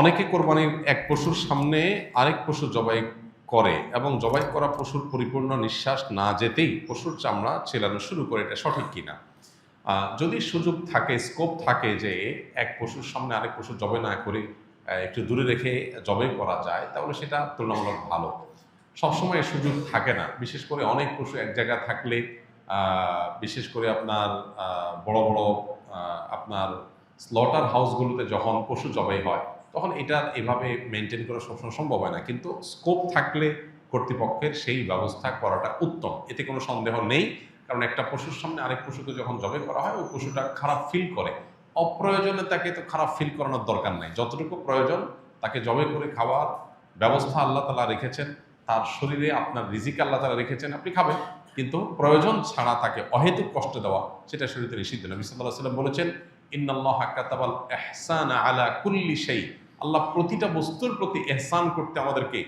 অনেকে কোরবানির এক পশুর সামনে আরেক পশু জবাই করে এবং জবাই করা পশুর পরিপূর্ণ নিঃশ্বাস না যেতেই পশুর চামড়া ছেলানো শুরু করে, এটা সঠিক কিনা? যদি সুযোগ থাকে স্কোপ থাকে যে এক পশুর সামনে আরেক পশু জবাই না করে একটু দূরে রেখে জবাই করা যায়, তাহলে সেটা তুলনামূলক ভালো। সবসময় সুযোগ থাকে না। বিশেষ করে অনেক পশু এক জায়গায় থাকলে বিশেষ করে আপনার বড় বড় আপনার স্লটার হাউসগুলোতে যখন পশু জবাই হয় তখন এটা এভাবে মেনটেন করা সবসময় সম্ভব হয় না। কিন্তু স্কোপ থাকলে কর্তৃপক্ষের সেই ব্যবস্থা করাটা উত্তম। এতে কোনো সন্দেহ নেই। কারণ একটা পশুর সামনে আরেক পশুকে যখন জবে করা হয়, ওই পশুটা খারাপ ফিল করে। অপ্রয়োজনে তাকে তো খারাপ ফিল করানোর দরকার নাই। যতটুকু প্রয়োজন, তাকে জবে করে খাওয়ার ব্যবস্থা আল্লাহ তালা রেখেছেন। তার শরীরে আপনার রিজিক আল্লাহ তালা রেখেছেন, আপনি খাবেন। কিন্তু প্রয়োজন ছাড়া তাকে অহেতুক কষ্ট দেওয়া, সেটা শরীরে নিষিদ্ধ। নবী সাল্লাহ সাল্লাম বলেছেন, ইন্নাল্লাহ কাতাবাল এহসান আলা কুল্লি সেই আল্লাহ প্রতিটা বস্তুর প্রতি এহসান করতে আমাদেরকে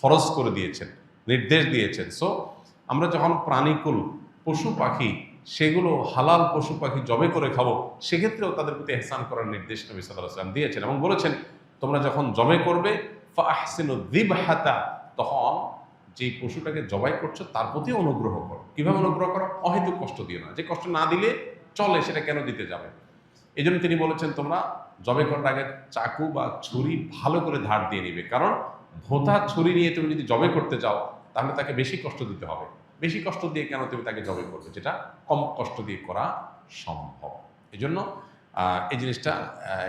ফরজ করে দিয়েছেন, নির্দেশ দিয়েছেন। সো আমরা যখন প্রাণীকুল, পশু পাখি, সেগুলো হালাল পশু পাখি জবে করে খাব, সেক্ষেত্রেও তাদের প্রতি এহসান করার নির্দেশ নবী সাল্লাহ দিয়েছেন এবং বলেছেন, তোমরা যখন জবে করবে দিবহাতা তখন যে পশুটাকে জবাই করছ, তার প্রতি অনুগ্রহ করো। কীভাবে অনুগ্রহ করো? অহেতুক কষ্ট দিও না। যে কষ্ট না দিলে চলে, সেটা কেন দিতে যাবে? এই তিনি বলেছেন, তোমরা জবে করার আগে চাকু বা ছুরি ভালো করে ধার দিয়ে নিবে। কারণ ভোতা, ছুরি নিয়ে তুমি যদি জবে করতে যাও, তাহলে তাকে বেশি কষ্ট দিতে হবে। বেশি কষ্ট দিয়ে কেন তুমি তাকে জবে করবে? যেটা কম কষ্ট দিয়ে করা সম্ভব। এই জন্য এই জিনিসটা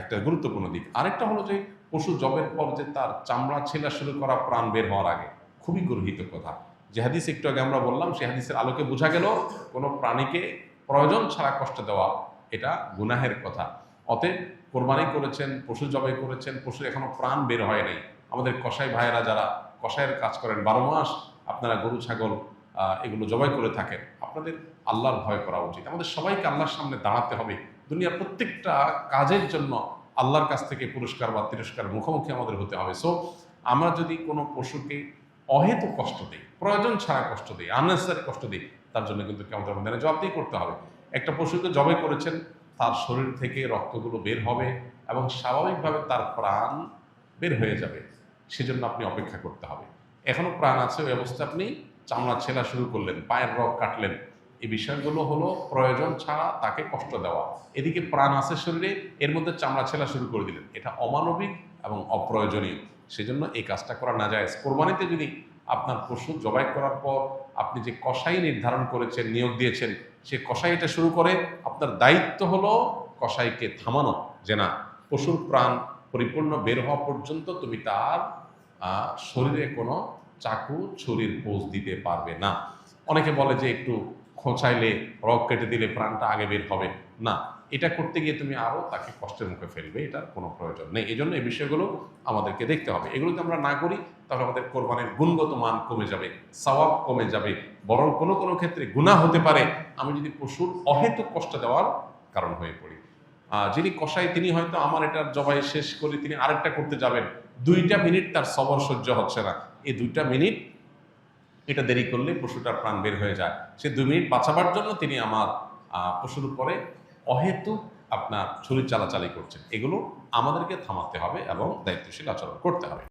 একটা গুরুত্বপূর্ণ দিক। আরেকটা হলো যে, পশু জবের পর যে তার চামড়া ছেলা শুরু করা প্রাণ বের হওয়ার আগে, খুবই গর্হিত কথা। যে হাদিস একটু আগে আমরা বললাম সেই হাদিসের আলোকে বোঝা গেল, কোনো প্রাণীকে প্রয়োজন ছাড়া কষ্ট দেওয়া, এটা গুনাহের কথা। অতএব কোরবানি করেছেন, পশু জবাই করেছেন, পশু এখনও প্রাণ বের হয় নাই। আমাদের কসাই ভাইয়েরা যারা কসাইয়ের কাজ করেন, বারো মাস আপনারা গরু, ছাগল এগুলো জবাই করে থাকেন, আপনাদের আল্লাহর ভয় করা উচিত। আমাদের সবাইকে আল্লাহর সামনে দাঁড়াতে হবে। দুনিয়ার প্রত্যেকটা কাজের জন্য আল্লাহর কাছ থেকে পুরস্কার বা তিরস্কার মুখোমুখি আমাদের হতে হবে। সো আমরা যদি কোনো পশুকে অহেতু কষ্ট দিই, প্রয়োজন ছাড়া কষ্ট দিই আননেসারি কষ্ট দিই, তার জন্য কিন্তু কেমন জবাবদিহি করতে হবে। একটা পশুকে জবাই করেছেন তার শরীর থেকে রক্তগুলো বের হবে এবং স্বাভাবিকভাবে তার প্রাণ বের হয়ে যাবে। সেজন্য আপনি অপেক্ষা করতে হবে। এখনও প্রাণ আছে, ওই অবস্থা আপনি চামড়া ছেলা শুরু করলেন, পায়ের রক কাটলেন। এই বিষয়গুলো হলো প্রয়োজন ছাড়া তাকে কষ্ট দেওয়া। এদিকে প্রাণ আছে শরীরে, এর মধ্যে চামড়া ছেলা শুরু করে দিলেন। এটা অমানবিক এবং অপ্রয়োজনীয়। সেজন্য এই কাজটা করা না যায় কোরবানিতে যদি আপনার পশু জবাই করার পর আপনি যে কষাই নির্ধারণ করেছেন, নিয়োগ দিয়েছেন, সে কষাই এটা শুরু করে আপনার দায়িত্ব হল কষাইকে থামানো যে না, পশুর প্রাণ পরিপূর্ণ বের হওয়া পর্যন্ত তুমি তার শরীরে কোনো চাকু ছুরির পোজ দিতে পারবে না। অনেকে বলে যে একটু খোঁচাইলে, রক কেটে দিলে প্রাণটা আগে বের হবে। না, এটা করতে গিয়ে তুমি আরও তাকে কষ্টের মুখে ফেলবে, এটার কোনো প্রয়োজন নেই। এই জন্য এই বিষয়গুলো আমাদেরকে দেখতে হবে। এগুলো যদি আমরা না করি, তাহলে আমাদের কোরবানির গুণগত মান কমে যাবে, সওয়াব কমে যাবে, বরং কোনো কোনো ক্ষেত্রে গুণা হতে পারে। আমি যদি পশুর অহেতুক কষ্ট দেওয়ার কারণ হয়ে পড়ি। যিনি কষাই তিনি হয়তো আমার এটার জবাই শেষ করে তিনি আরেকটা করতে যাবেন। দুইটা মিনিট তার সবর সহ্য হচ্ছে না। এই দুইটা মিনিট এটা দেরি করলে পশুটার প্রাণ বের হয়ে যায়। সে দুই মিনিট বাঁচাবার জন্য তিনি আমার পশুর উপরে অহেতু আপনার ছুরি চালাচালি করছেন। এগুলো আমাদেরকে থামাতে হবে এবং দায়িত্বশীল আচরণ করতে হবে।